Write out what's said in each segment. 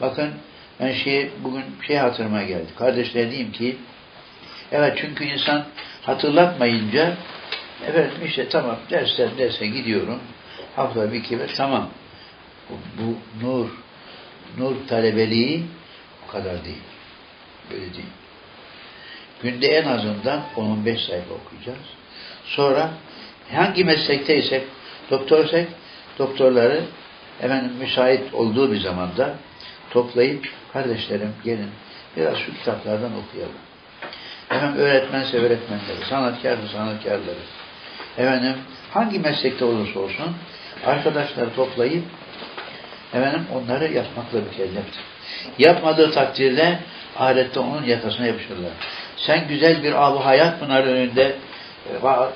Bakın ben şey bugün şey hatırıma geldi. Kardeşler diyeyim ki evet çünkü insan hatırlatmayınca efendim işte tamam dersten derse gidiyorum. Hafta bir kere tamam. Bu, bu nur nur talebeliği o kadar değil. Böyle değil. Günde en azından 10-15 sayfa okuyacağız. Sonra hangi meslekteysek, doktorsak doktorları efendim müsait olduğu bir zamanda toplayıp kardeşlerim gelin biraz şu kitaplardan okuyalım. Efendim öğretmense öğretmenleri, sanatkarsa sanatkarları. Efendim hangi meslekte olursa olsun arkadaşları toplayıp efendim onları yapmakla mükelleftir. Yapmadığı takdirde ahirette onun yakasına yapışırlar. Sen güzel bir av hayat pınarı önünde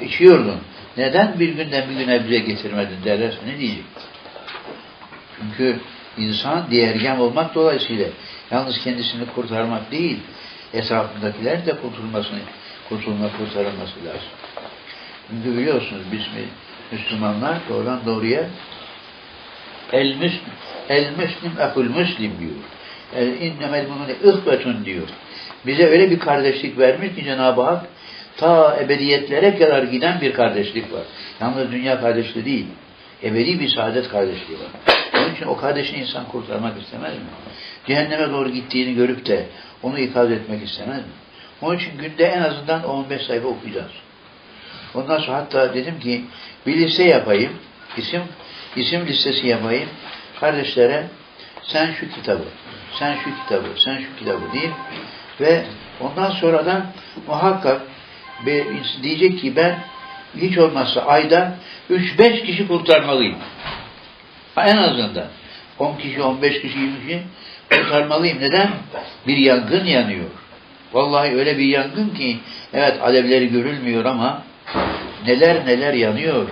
e, içiyordun. Neden bir günden bir güne bize getirmedin derler. Ne diyecek? Çünkü insan diğergen olmak dolayısıyla yalnız kendisini kurtarmak değil, etrafındakilerin de kurtulmasını, kurtulma, kurtarılması lazım. Çünkü biliyorsunuz biz Müslümanlar doğrudan doğruya el müslim, el müslim ekul müslim diyor. El innemel mümine ıhbetun diyor. Bize öyle bir kardeşlik vermiş ki Cenab-ı Hak ta ebediyetlere kadar giden bir kardeşlik var. Yalnız dünya kardeşliği değil. Ebedi bir saadet kardeşliği var. Onun için o kardeşini insan kurtarmak istemez mi? Cehenneme doğru gittiğini görüp de onu ikaz etmek istemez mi? Onun için günde en azından 15 sayfa okuyacağız. Ondan sonra hatta dedim ki bir liste yapayım. isim isim listesi yapayım. Kardeşlere sen şu kitabı, sen şu kitabı, sen şu kitabı değil ve ondan sonra da muhakkak bir, diyecek ki ben hiç olmazsa ayda 3-5 kişi kurtarmalıyım. En azından 10 kişi, 15 kişi, 20 kişi kurtarmalıyım. Neden? Bir yangın yanıyor. Vallahi öyle bir yangın ki evet alevleri görülmüyor ama neler neler yanıyor.